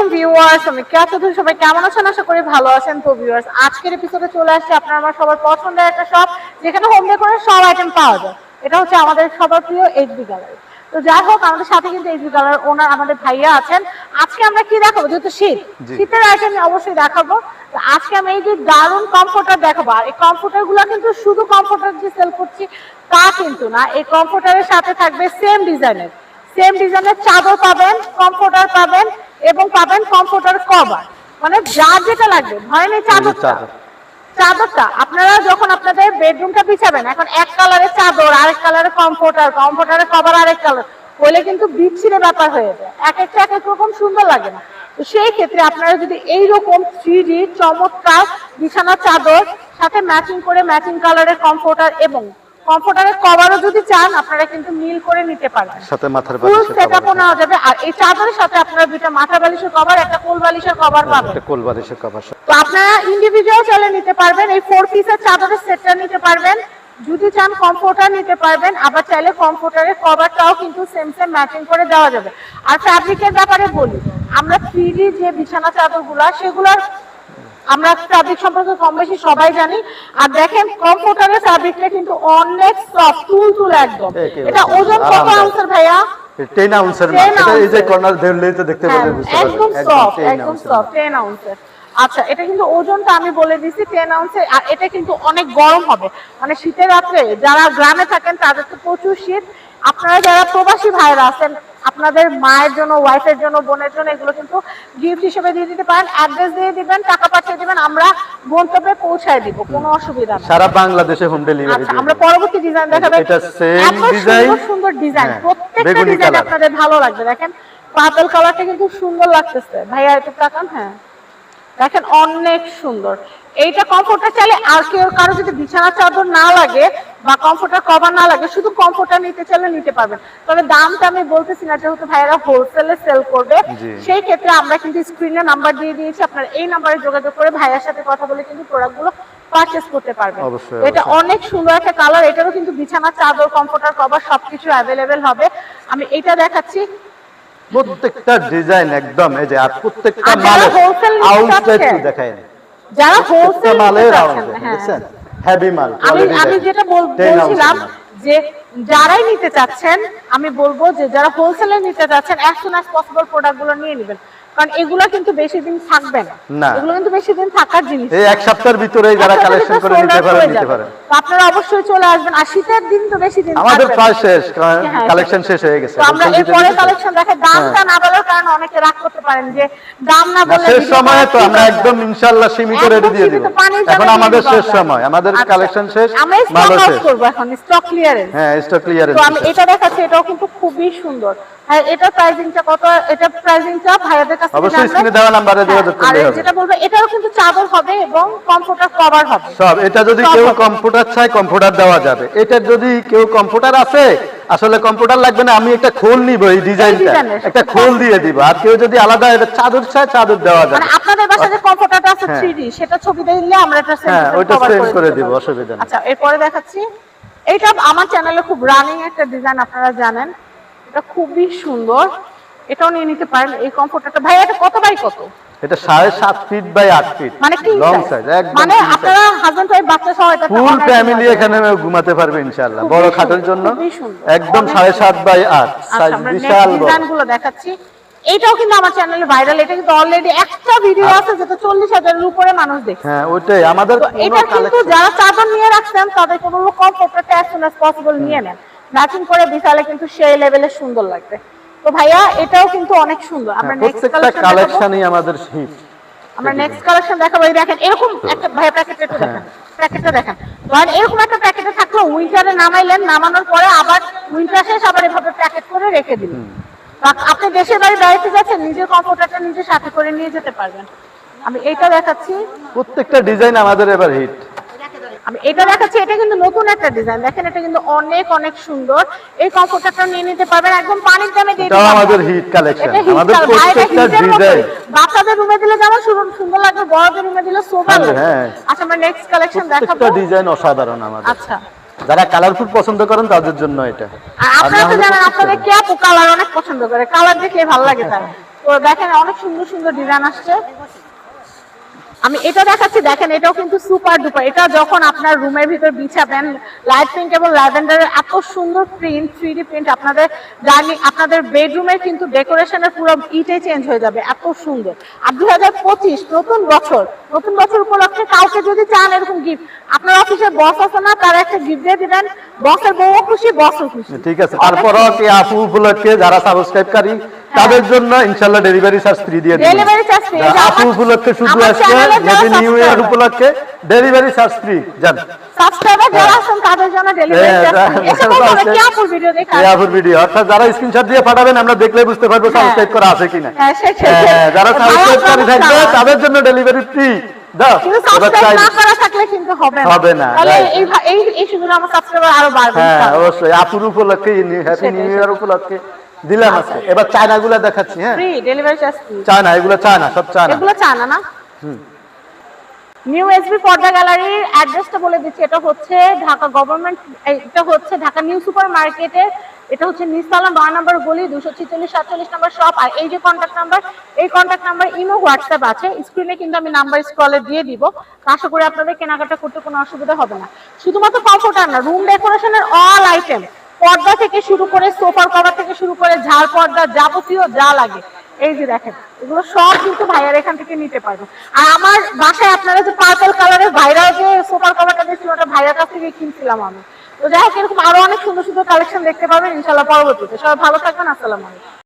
আলাইকুম ভিউয়ার্স আমি কেয়া চৌধুরী সবাই কেমন আছেন? আশা করি ভালো আছেন তো ভিউয়ার্স। আজকের এপিসোডে চলে আসছে আপনার আমার সবার পছন্দের একটা শপ যেখানে হোম ডেকোরের সব আইটেম পাওয়া যায়। এটা হচ্ছে আমাদের সবার প্রিয় এইচবি গ্যালারি তো যাই হোক আমাদের সাথে কিন্তু এইচবি গ্যালারি ওনার আমাদের ভাইয়া আছেন। আজকে আমরা কি দেখাবো? যেহেতু শীত শীতের আইটেম অবশ্যই দেখাবো। আজকে আমি এই যে দারুণ কমফোর্টার দেখাবো। আর এই কমফোর্টারগুলো কিন্তু শুধু কমফোর্টার যে সেল করছি তা কিন্তু না। এই কমফোর্টারের সাথে থাকবে সেম ডিজাইনের সেম ডিজাইনের চাদর পাবেন কমফোর্টার পাবেন এবং পাবেন কমফোর্টার কভার মানে যার যেটা লাগবে ভয় নেই চাদরটা। চাদর। চাদরটা আপনারা যখন আপনাদের বেডরুমটা বিছাবেন এখন এক কালারের চাদর আরেক কালারের কমফোর্টার কমফোর্টারের কভার আরেক কালার হলে কিন্তু বিচ্ছিরে ব্যাপার হয়ে যায়। এক একটা এক এক রকম সুন্দর লাগে না। তো সেই ক্ষেত্রে আপনারা যদি এই রকম থ্রি চমৎকার বিছানা চাদর সাথে ম্যাচিং করে ম্যাচিং কালারের কমফোর্টার এবং কমফোর্টারের কভারও যদি চান আপনারা কিন্তু মিল করে নিতে পারবেন। সাথে মাথার ফুল বালিশের সেটআপও নেওয়া যাবে। আর এই চাদরের সাথে আপনারা দুইটা মাথা বালিশের কভার একটা কোল বালিশের কভার পাবেন। একটা কোল বালিশের কভার তো আপনারা ইন্ডিভিজুয়াল চলে নিতে পারবেন। এই ফোর পিসের চাদরের সেটটা নিতে পারবেন। যদি চান কমফোর্টার নিতে পারবেন আবার চাইলে কমফোর্টারের কভারটাও কিন্তু সেম সেম ম্যাচিং করে দেওয়া যাবে। আর ফ্যাব্রিকের ব্যাপারে বলি আমরা থ্রি যে বিছানা চাদরগুলো সেগুলোর আমরা ফ্যাব্রিক সম্পর্কে কম বেশি সবাই জানি। আর দেখেন কমফোর্টারের ফ্যাব্রিকটা কিন্তু অনেক সফট তুল তুল একদম। এটা ওজন কত আনসার ভাইয়া? টেন আউন্সের 10 মাছ এটা এই যে কর্নার ধরলেই তো দেখতে হ্যাঁ, পারবে বুঝতে একদম সফট একদম সফট টেন আউন্সের আচ্ছা এটা কিন্তু ওজনটা আমি বলে দিছি টেন আউন্সের আর এটা কিন্তু অনেক গরম হবে। মানে শীতের রাত্রে যারা গ্রামে থাকেন তাদের তো প্রচুর শীত। আপনারা যারা প্রবাসী ভাইরা আছেন আপনাদের মায়ের জন্য ওয়াইফের জন্য বোনের জন্য এগুলো কিন্তু গিফট হিসেবে দিয়ে দিতে পারেন অ্যাড্রেস দিয়ে দিবেন টাকা পাঠিয়ে দিবেন আমরা গন্তব্যে পৌঁছায় দিব কোনো অসুবিধা নেই সারা বাংলাদেশে হোম ডেলিভারি আচ্ছা আমরা পরবর্তী ডিজাইন দেখাবো এটা এত design। সুন্দর ডিজাইন হ্যাঁ, প্রত্যেকটা ডিজাইন আপনাদের ভালো লাগবে। দেখেন পার্পল কালারটা কিন্তু সুন্দর লাগতেছে। ভাইয়া একটু তাকান হ্যাঁ। দেখেন অনেক সুন্দর। এইটা কমফোর্টার চাইলে আর কেউ কারও যদি বিছানা চাদর না লাগে বা কমফোর্টার কভার না লাগে শুধু কমফোর্টার নিতে চাইলে নিতে পারবেন। তবে দামটা আমি বলতেছি না যেহেতু ভাইয়েরা হোলসেলে সেল করবে সেই ক্ষেত্রে আমরা কিন্তু স্ক্রিনে নাম্বার দিয়ে দিয়েছি আপনারা এই নাম্বারে যোগাযোগ করে ভাইয়ার সাথে কথা বলে কিন্তু প্রোডাক্টগুলো পারচেস করতে পারবেন। এটা অনেক সুন্দর একটা কালার এটারও কিন্তু বিছানা চাদর কমফোর্টার কভার সবকিছু অ্যাভেলেবেল হবে। আমি এটা দেখাচ্ছি। প্রত্যেকটা ডিজাইন একদম এই যে আর প্রত্যেকটা একটু চাচ্ছেন, দেখায় যারা হোলসেল মালের আউট হ্যাঁ। দেখছেন? হেভি মাল আমি আমি যেটা বল- 10 ounce বলছিলাম যে যারাই নিতে চাচ্ছেন আমি বলব যে যারা হোলসেলে নিতে চাচ্ছেন অ্যাজ সুন অ্যাজ পসিবল প্রোডাক্টগুলো নিয়ে নেবেন। কারণ এগুলো কিন্তু বেশি দিন থাকবে না। এগুলো কিন্তু বেশি দিন থাকার জিনিস এই এক সপ্তাহের ভিতরেই যারা কালেকশন করে নিতে পারেন নিতে যাবে। পারেন। তো আপনারা অবশ্যই চলে আসবেন। আর শীতের দিন তো বেশি দিন আমাদের প্রায় শেষ হ্যাঁ, কালেকশন শেষ হয়ে গেছে। আমরা এরপরে দিতে। কালেকশন দেখে দামটা না বলার কারণে অনেকে রাগ করতে পারেন যে দাম না বললে শেষ সময়ে তো আমরা একদম ইনশাআল্লাহ সীমিত দিয়ে দিব। এখন আমাদের শেষ সময়। আমাদের আচ্ছা। কালেকশন শেষ আমরা স্টক আউট শেষ। করব এখন স্টক ক্লিয়ারেন্স হ্যাঁ স্টক ক্লিয়ারেন্স তো আমি এটা দেখাচ্ছি এটাও কিন্তু খুবই সুন্দর। হ্যাঁ এটা প্রাইসিংটা কত? এটা প্রাইসিংটা ভাইয়াদের কাছে অবশ্যই স্ক্রিনে দেওয়া নাম্বারে যোগাযোগ আর করলে হবে। যেটা বলব এটাও কিন্তু চাদর হবে এবং কমফোর্টার কভার হবে। সব এটা যদি কেউ হবে। কম্পিউটার চায় কম্পিউটার দেওয়া যাবে। এটা যদি কেউ কম্পিউটার আছে আসলে কম্পিউটার লাগবে না আমি একটা খোল নিব এই ডিজাইনটা একটা খোল দিয়ে দিব। আর কেউ যদি আলাদা এটা চাদর চায় চাদর দেওয়া যাবে। মানে আপনাদের বাসায় যে আছে হ্যাঁ। 3D সেটা ছবি দিলে আমরা এটা হ্যাঁ, করে দিব, অসুবিধা নেই। আচ্ছা এরপরে দেখাচ্ছি। এইটা আমার চ্যানেলে খুব রানিং একটা ডিজাইন আপনারা জানেন। এটা খুবই সুন্দর। এটাও নিয়ে নিতে পারেন এই কমফোর্টারটা ভাই এটা কত বাই কত? এটা সাড়ে সাত ফিট বাই আট ফিট মানে কি লং সাইজ একদম মানে আপনারা হাজবেন্ড ওয়াইফ বাচ্চা সহ এটা ফুল ফ্যামিলি এখানে ঘুমাতে পারবে ইনশাআল্লাহ। বড় খাটের জন্য একদম সাড়ে সাত বাই আট আচ্ছা সাইজ বিশাল বড়। গুলো দেখাচ্ছি। এইটাও কিন্তু আমার চ্যানেলে ভাইরাল এটা কিন্তু অলরেডি একটা ভিডিও আছে যেটা চল্লিশ হাজারের উপরে মানুষ দেখছে। হ্যাঁ ওইটাই। আমাদের এটা কিন্তু যারা চাদর নিয়ে রাখছেন তাদের কোনো কমফোর্টটা অ্যাজ সুন অ্যাজ পসিবল নিয়ে নেন। ম্যাচিং করে বিশালে কিন্তু সেই লেভেলে সুন্দর লাগবে। তো ভাইয়া এটাও কিন্তু অনেক সুন্দর। আমরা নেক্সট হ্যাঁ, কালেকশন কালেকশনই আমাদের হিট আমরা নেক্সট কালেকশন দেখাবো। এই দেখেন এরকম একটা ভাইয়া প্যাকেটটা একটু দেখেন। প্যাকেটটা দেখেন। ধরেন এরকম একটা প্যাকেটে থাকল উইন্টারে নামাইলেন নামানোর পরে আবার উইন্টার শেষ আবার এভাবে প্যাকেট করে রেখে দিলেন। আপ- আপনি দেশের বাড়ি বেড়াতে যাচ্ছেন নিজের কমফোর্টারটা নিজে সাথে করে নিয়ে যেতে পারবেন। আমি এটা দেখাচ্ছি। প্রত্যেকটা ডিজাইন আমাদের এবার হিট আমি এটা দেখাচ্ছি এটা কিন্তু নতুন একটা ডিজাইন দেখেন এটা কিন্তু অনেক অনেক সুন্দর। এই কমফোর্টারটা নিয়ে নিতে পারবেন একদম পানির দামে দিয়ে দিলাম। আমাদের হিট কালেকশন আমাদের প্রত্যেকটা ডিজাইন বাচ্চাদের রুমে দিলে যেমন সুন্দর- সুন্দর লাগবে বড়দের রুমে দিলে সোফা হ্যাঁ, হ্যাঁ। আচ্ছা আমরা নেক্সট কালেকশন দেখাবো। প্রত্যেকটা ডিজাইন অসাধারণ আমাদের। আচ্ছা। যারা কালারফুল পছন্দ করেন তাদের জন্য এটা। আপনারা তো জানেন আপনাদের কে আপু কালার অনেক পছন্দ করে? কালার দেখলে ভালো লাগে তার। তো দেখেন অনেক সুন্দর সুন্দর ডিজাইন আসছে। আমি এটা দেখাচ্ছি দেখেন এটাও কিন্তু সুপার ডুপার এটা যখন আপনার রুমের ভিতর বিছাবেন লাইট পিঙ্ক এবং ল্যাভেন্ডারের এত সুন্দর প্রিন্ট থ্রি প্রিন্ট আপনাদের ডাইনিং আপনাদের বেডরুমের কিন্তু ডেকোরেশনের পুরো ইটাই চেঞ্জ হয়ে যাবে এত সুন্দর। আর দুই হাজার পঁচিশ নতুন বছর নতুন বছর উপলক্ষে কাউকে যদি চান এরকম গিফট আপনার অফিসে বস আছে না তারা একটা গিফট দিয়ে দিবেন বসের বউও খুশি বসও খুশি। ঠিক আছে তারপরও কি আপু উপলক্ষে যারা সাবস্ক্রাইবকারী তাদের জন্য ইনশাল্লাহ ডেলিভারি চার্জ ফ্রি দিয়ে দিবেন। Free। যা যা আপু উপলক্ষে শুধু আজকে নিউ ইয়ার উপলক্ষে ডেলিভারি চার্জ ফ্রি জান। সাবস্ক্রাইবার যারা আছেন তাদের জন্য ডেলিভারি চার্জ যা- এসে যারা বলবেন আছে- আপুর ভিডিও দেখা আপুর ভিডিও অর্থাৎ যারা স্ক্রিনশট দিয়ে পাঠাবেন আমরা দেখলে বুঝতে পারব সাবস্ক্রাইব করা আছে কিনা। সেটাই। যারা সাবস্ক্রাইব করে থাকবে তাদের জন্য ডেলিভারি ফ্রি হ্যাঁ দিলাম আজকে। এবার চায়না গুলা দেখাচ্ছি হ্যাঁ। চায়না এগুলো চায়না সব চায়না এগুলো চানা না? নিউ এসবি পর্দা গ্যালারির অ্যাড্রেসটা বলে দিচ্ছি। এটা হচ্ছে ঢাকা গভর্নমেন্ট এটা হচ্ছে ঢাকা নিউ সুপার মার্কেটে এটা হচ্ছে নিস্তালা নয় নম্বর গলি দুশো ছিচল্লিশ সাতচল্লিশ নম্বর শপ আর এই যে কন্ট্যাক্ট নাম্বার এই কন্ট্যাক্ট নাম্বার ইমো হোয়াটসঅ্যাপ আছে। স্ক্রিনে কিন্তু আমি নাম্বার স্ক্রলে দিয়ে দিব। আশা করি আপনাদের কেনাকাটা করতে কোনো অসুবিধা হবে না। শুধুমাত্র কমফোর্টার না রুম ডেকোরেশনের অল আইটেম পর্দা থেকে শুরু করে সোফার কভার থেকে শুরু করে ঝাড় পর্দা যাবতীয় যা লাগে। এই যে দেখেন, এগুলো সব কিন্তু ভাইয়ার এখান থেকে নিতে পারবেন আর আমার বাসায় আপনারা যে পার্পল কালারের ভাইরাল যে সোফার কালারটা দিয়েছিল ওটা ভাইয়ার কাছ থেকে কিনছিলাম আমি। তো যাই হোক, এরকম আরও অনেক সুন্দর সুন্দর কালেকশন দেখতে পাবেন ইনশাল্লাহ পরবর্তীতে। সবাই ভালো থাকবেন, আসসালামু আলাইকুম।